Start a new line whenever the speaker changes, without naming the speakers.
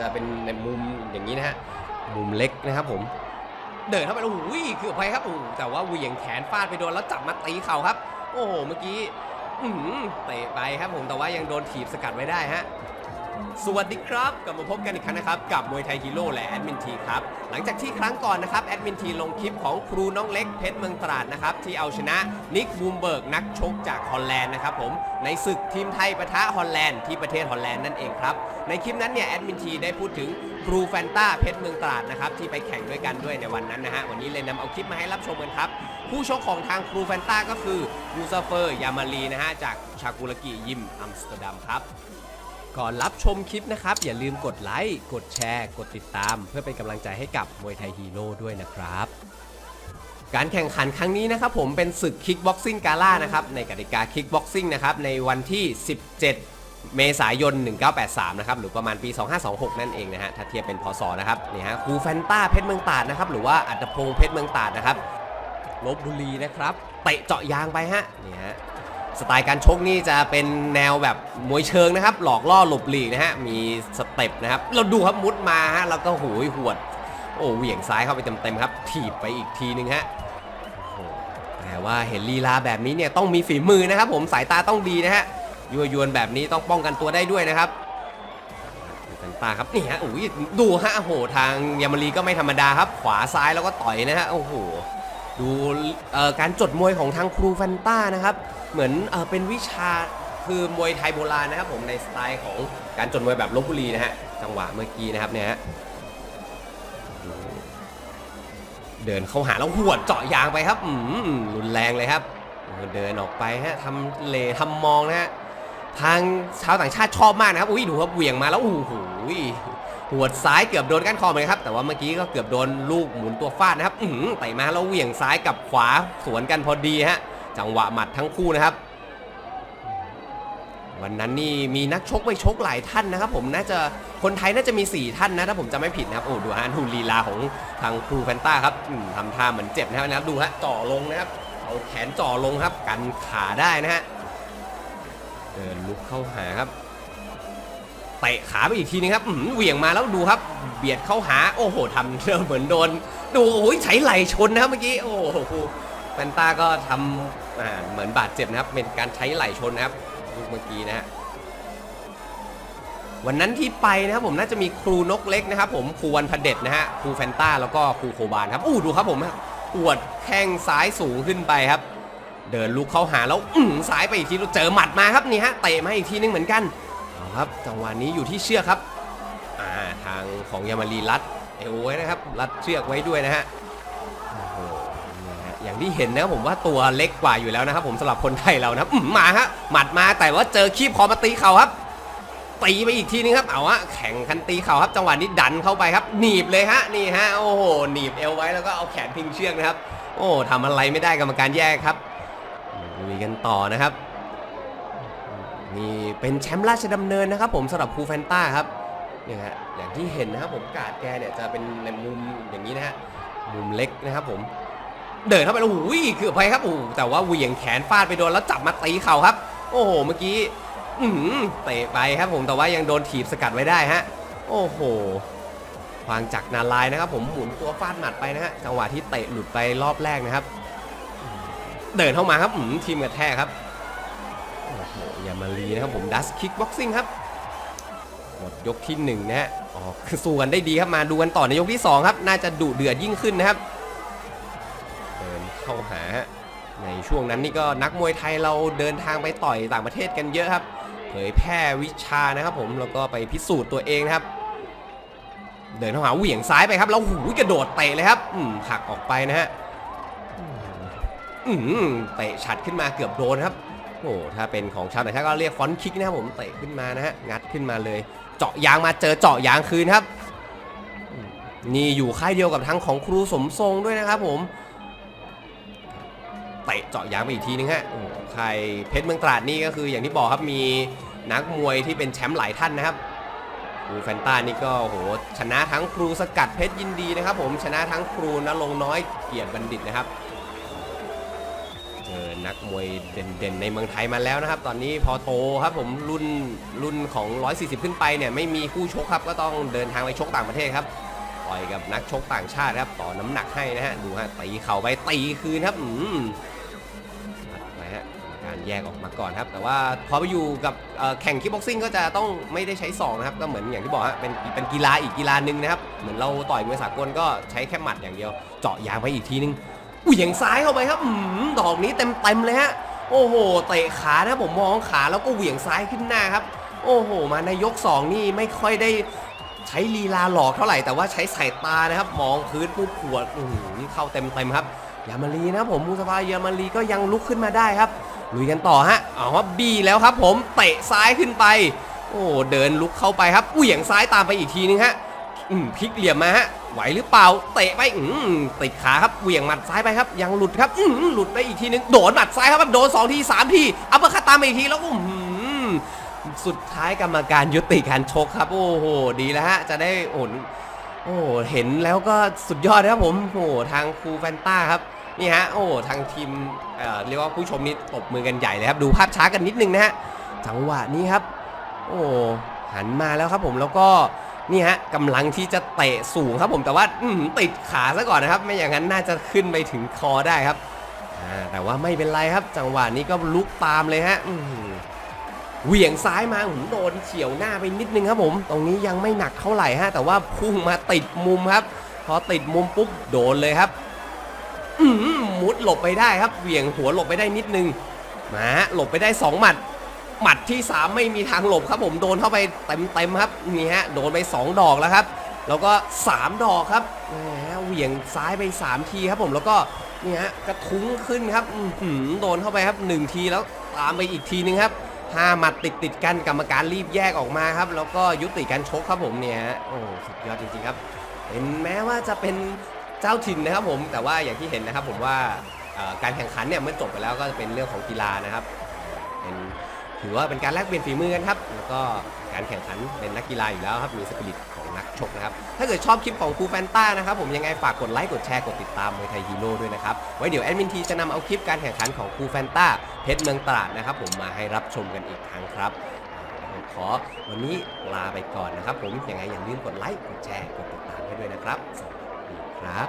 จะเป็นในมุมอย่างนี้นะฮะมุมเล็กนะครับผมเดินเข้าไปแล้วโอ้โหคือไปครับโอ้แต่ว่าเหวี่ยงแขนฟาดไปโดนแล้วจับมาตีเข่าครับ โอ้โหเมื่อกี้อื้อหือเตะไปครับผมแต่ว่ายังโดนถีบสกัดไว้ได้ฮะ สวัสดีครับ กลับมาพบกันอีกครั้งนะครับ กับมวยไทยฮีโร่และแอดมินทีครับ หลังจากที่ครั้งก่อนนะครับแอดมินทีลงคลิปของครูน้องเล็กเพชรเมืองตราดนะครับ ที่เอาชนะนิกบูมเบิร์กนักชกจากฮอลแลนด์นะครับผมในศึกทีมไทยปะทะฮอลแลนด์ที่ประเทศฮอลแลนด์นั่นเองครับ ในคลิปนั้นเนี่ยแอดมินทีได้พูดถึงครูแฟนต้าเพชรเมืองตราดนะครับที่ไปแข่งด้วยกันด้วยในวันนั้นนะฮะวันนี้เลยนำเอาคลิปมาให้รับชมกันครับผู้ชกของทางครูแฟนต้าก็คือมูซาเฟอร์ยามารีนะฮะจากชากุระกิยิมอัมสเตอร์ดัมครับ ก่อนรับชมคลิปนะครับ อย่าลืมกดไลค์ กดแชร์ กดติดตาม เพื่อเป็นกำลังใจให้กับมวยไทยฮีโร่ด้วยนะครับ การแข่งขันครั้งนี้นะครับผมเป็นศึกคิกบ็อกซิ่งกาล่านะครับในกติกาคิกบ็อกซิ่งนะครับในวันที่ 17เมษายน 1983 นะครับ หรือประมาณปี 2526 นั่นเองนะฮะ ถ้าเทียบเป็นพศนะครับ นี่ฮะ ครูแฟนต้าเพชรเมืองตาดนะครับ หรือว่าอัตพงษ์เพชรเมืองตาดนะครับ ลบบุรีนะครับ เตะเจาะยางไปฮะ นี่ฮะ สไตล์การชกนี่จะเป็นแนวแบบมวยเชิงนะครับ หลอกล่อหลบหลีกนะฮะ มีสเต็ปนะครับ เราดูครับมุดมาฮะ แล้วก็หูยหวด โอ้เหวี่ยงซ้ายเข้าไปเต็มๆครับ ถีบไปอีกทีนึงฮะแต่ว่าเห็นลีลาแบบนี้เนี่ยต้องมีฝีมือนะครับ ผมสายตาต้องดีนะฮะยัวยวนแบบนี้ต้องป้องกันตัวได้ด้วยนะครับกันตาครับนี่ฮะโอ้ยดูฮะโอ้โหทางยามารีก็ไม่ธรรมดาครับ ขวาซ้ายแล้วก็ต่อยนะฮะโอ้โห ดูการจดมวยของทางครูแฟนต้านะครับ เหมือนเอเป็นวิชาคือมวยไทยโบราณนะครับผมในสไตล์ของการจดมวยแบบลบบุรีนะฮะจังหวะเมื่อกี้นะครับเนี่ยฮะเดินเข้าหาแล้วหัวเจาะยางไปครับอืมรุนแรงเลยครับ เดินออกไปฮะทำเลทำมองนะฮะทางชาวต่างชาติชอบมากนะครับอุ้ยดูครับเหวี่ยงมาแล้วโอ้โห หัวดซ้ายเกือบโดนก้านคอเหมือนกันครับ แต่ว่าเมื่อกี้ก็เกือบโดนลูกหมุนตัวฟาดนะครับอืไต่มาแล้วเหวี่ยงซ้ายกับขวาสวนกันพอดีฮะ จังหวะหมัดทั้งคู่นะครับ วันนั้นนี่มีนักชกไปชกหลายท่านนะครับ ผมน่าจะคนไทยน่าจะมี 4 ท่านนะถ้าผมจำไม่ผิดนะครับโอ้ดูฮะดูลีลาของทางครูแฟนต้าครับทำท่าเหมือนเจ็บนะครับดูฮะจ่อลงนะครับเอาแขนจ่อลงครับ กันขาได้นะฮะเดินลุกเข้าหาครับ ตะขาไปอีกทีนึงครับเหวี่ยงมาแล้วดูครับ เบียดเข้าหาโอ้โหทำเรื่องเหมือนโดน ดูโอ้ยใช้ไหลชนนะครับเมื่อกี้โอ้โหแฟนต้าก็ทำอ่าเหมือนบาดเจ็บนะครับ เป็นการใช้ไหลชนนะครับลูกเมื่อกี้นะฮะวันนั้นที่ไปนะครับผมน่าจะมีครูนกเล็กนะครับ ผมครูวันพเด็จนะฮะครูแฟนต้าแล้วก็ครูโคบานครับอู้ดูครับผมอวดแข้งซ้ายสูงขึ้นไปครับ เดินลุกเข้าหาแล้วอื้อหือซ้ายไปอีกทีเจอหมัดมาครับนี่ฮะเตะมาอีกทีนึงเหมือนกัน ครับจังหวะนี้อยู่ที่เชือกครับอ่าทางของยามารีรัดเอวไว้นะครับรัดเชือกไว้ด้วยนะฮะโอ้โหอย่างที่เห็นนะผมว่าตัวเล็กกว่าอยู่แล้วนะครับ ผมสำหรับคนไทยเรานะมาฮะหมัดมาแต่ว่าเจอคีบคอมาตีเข่าครับตีไปอีกทีนึงครับเอาฮะแข่งคันตีเข่าครับ จังหวะนี้ดันเข้าไปครับ หนีบเลยฮะนี่ฮะโอ้โหหนีบเอวไว้แล้วก็เอาแขนพิงเชือกนะครับ โอ้ทำอะไรไม่ได้กรรมการแยกครับลุยกันต่อนะครับ นี่เป็นแชมป์ราชดำเนินนะครับผมสำหรับครูแฟนต้าครับเนี่ยฮะอย่างที่เห็นนะครับผมกาดแกเนี่ยจะเป็นในมุมอย่างนี้นะฮะมุมเล็กนะครับผม เดินเข้าไปแล้วหูยคือไปครับโอ้แต่ว่าเหวี่ยงแขนฟาดไปโดนแล้วจับมาตีเข่าครับ โอ้โหเมื่อกี้อืเตะไปครับผมแต่ว่ายังโดนถีบสกัดไว้ได้ฮะโอ้โหวางจักนาลายนะครับ ผมหมุนตัวฟาดหมัดไปนะฮะจังหวะที่เตะหลุดไปรอบแรกนะครับ เดินเข้ามาครับอืมทีมกระแทกครับ โอ้โหยามารีนะครับผมดัสคิกบ็อกซิ่งครับ หมดยกที่หนึ่งนะฮะอ๋อคือสู้กันได้ดีครับมาดูกันต่อในยกที่สองครับ น่าจะดุเดือดยิ่งขึ้นนะครับเดินเข้าหาในช่วงนั้นนี่ก็นักมวยไทยเราเดินทางไปต่อยต่างประเทศกันเยอะครับ เผยแพร่วิชานะครับผมแล้วก็ไปพิสูจน์ตัวเองนะครับ เดินเข้าหาเหวี่ยงซ้ายไปครับแล้วหูกระโดดเตะเลยครับอืมผลักออกไปนะฮะอืมเตะฉัดขึ้นมาเกือบโดนครับ อ้ถ้าเป็นของชาวต่างชาติก็เรียกฟอนคิกนะครับผมเตะขึ้นมานะฮะงัดขึ้นมาเลย เจาะยางมาเจอเจาะยางคืนครับ นี่อยู่ค่ายเดียวกับทางของครูสมทรงด้วยนะครับผมเตะเจาะยางไปอีกทีนึงฮะโอ้โหค่ายเพชรเมืองตราดนี่ก็คืออย่างที่บอกครับมีนักมวยที่เป็นแชมป์หลายท่านนะครับครูแฟนต้านี่ก็โอ้โหชนะทั้งครูสกัดเพชรยินดีนะครับ ผมชนะทั้งครูนรงน้อยเกียรติบัณฑิตนะครับ เจอนักมวยเด่นๆ ในเมืองไทยมาแล้วนะครับ ตอนนี้พอโตครับผมรุ่นรุ่นของ 140 ขึ้นไปเนี่ยไม่มีคู่ชกครับก็ต้องเดินทางไปชกต่างประเทศครับต่อยกับนักชกต่างชาติครับต่อน้ำหนักให้นะฮะดูฮะตีเข่าไปตีคืนครับอืมไปฮะกรรมการแยกออกมาก่อนครับ แต่ว่าพอไปอยู่กับแข่งคิกบ็อกซิ่งก็จะต้องไม่ได้ใช้ศอกนะครับก็เหมือนอย่างที่บอกฮะเป็นเป็นกีฬาอีกกีฬาหนึ่งนะครับเหมือนเราต่อยมวยสากลก็ใช้แค่หมัดอย่างเดียว เจาะยางไปอีกทีนึง เหวี่ยงซ้ายเข้าไปครับอืมดอกนี้เต็มเต็มๆเลยฮะ โอ้โห เตะขานะผมมองขาแล้วก็เหวี่ยงซ้ายขึ้นหน้าครับ โอ้โห มาในยก 2 นี่ไม่ค่อยได้ใช้ลีลาหลอกเท่าไหร่แต่ว่าใช้สายตานะครับ มองพื้นปุ๊บขวดอื้อเข้าเต็มเต็มๆครับยามารีนะผมมูสภายามารีก็ยังลุกขึ้นมาได้ครับลุยกันต่อฮะเอาว่าบีแล้วครับ ผมเตะซ้ายขึ้นไป โอ้เดินลุกเข้าไปครับเหวี่ยงซ้ายตามไปอีกทีนึงฮะอืมพลิกเหลี่ยมมาฮะ ไหวหรือเปล่า เตะไปอืมติดขาครับเหวี่ยงหมัดซ้ายไปครับ ยังหลุดครับอืมหลุดไปอีกทีนึงโดนหมัดซ้ายครับโดนสองทีสามทีอัปเปอร์คัตตามอีกทีแล้วอืมสุดท้ายกรรมการยุติการชกครับ โอ้โหดีแล้วฮะจะได้โอนโอ้เห็นแล้วก็สุดยอดนะครับผมโอ้ทางครูแฟนต้าครับนี่ฮะโอ้ทางทีมเอ่อเรียกว่าผู้ชมนี่ตบมือกันใหญ่เลยครับ ดูภาพช้ากันนิดนึงนะฮะจังหวะนี้ครับ โอ้หันมาแล้วครับผมแล้วก็ นี่ฮะกำลังที่จะเตะสูงครับผมแต่ว่าติดขาซะก่อนนะครับ ไม่อย่างนั้นน่าจะขึ้นไปถึงคอได้ครับแต่ว่าไม่เป็นไรครับ จังหวะนี้ก็ลุกตามเลยฮะเหวี่ยงซ้ายมาหืมโดนเฉียวหน้าไปนิดนึงครับผม ตรงนี้ยังไม่หนักเท่าไหร่ฮะแต่ว่าพุ่งมาติดมุมครับ พอติดมุมปุ๊บโดนเลยครับอืมมุดหลบไปได้ครับ เหวี่ยงหัวหลบไปได้นิดนึงมาฮะหลบไปได้สองหมัด หมัดที่ 3 ไม่มีทางหลบครับผมโดนเข้าไปเต็มๆครับนี่ฮะโดนไป 2 ดอกแล้วครับ แล้วก็ 3 ดอกครับเหวี่ยงซ้ายไป 3 ทีครับผมแล้วก็นี่ฮะกระทุ้งขึ้นครับโดนเข้าไปครับ 1 ทีแล้วตามไปอีกทีนึงครับห้าหมัดติดติดกันกรรมการรีบแยกออกมาครับ แล้วก็ยุติการชกครับผมเนี่ยฮะโอ้สุดยอดจริงๆครับเห็นแม้ว่าจะเป็นเจ้าถิ่นนะครับผมแต่ว่าอย่างที่เห็นนะครับผมว่าการแข่งขันเนี่ยเมื่อจบไปแล้วก็จะเป็นเรื่องของกีฬานะครับเป็น ถือว่าเป็นการแลกเปลี่ยนฝีมือกันครับ แล้วก็การแข่งขันเป็นนักกีฬาอยู่แล้วครับ มีสปิริตของนักชกนะครับ ถ้าเกิดชอบคลิปของครูแฟนต้านะครับ ผมยังไงฝากกดไลค์ กดแชร์ กดติดตามมวยไทยฮีโร่ด้วยนะครับ ไว้เดี๋ยวแอดมินทีจะนำเอาคลิปการแข่งขันของครูแฟนต้าเพชรเมืองตราดนะครับ ผมมาให้รับชมกันอีกครั้งครับขอวันนี้ลาไปก่อนนะครับ ผมยังไงอย่าลืมกดไลค์ กดแชร์ กดติดตามให้ด้วยนะครับ สวัสดีครับ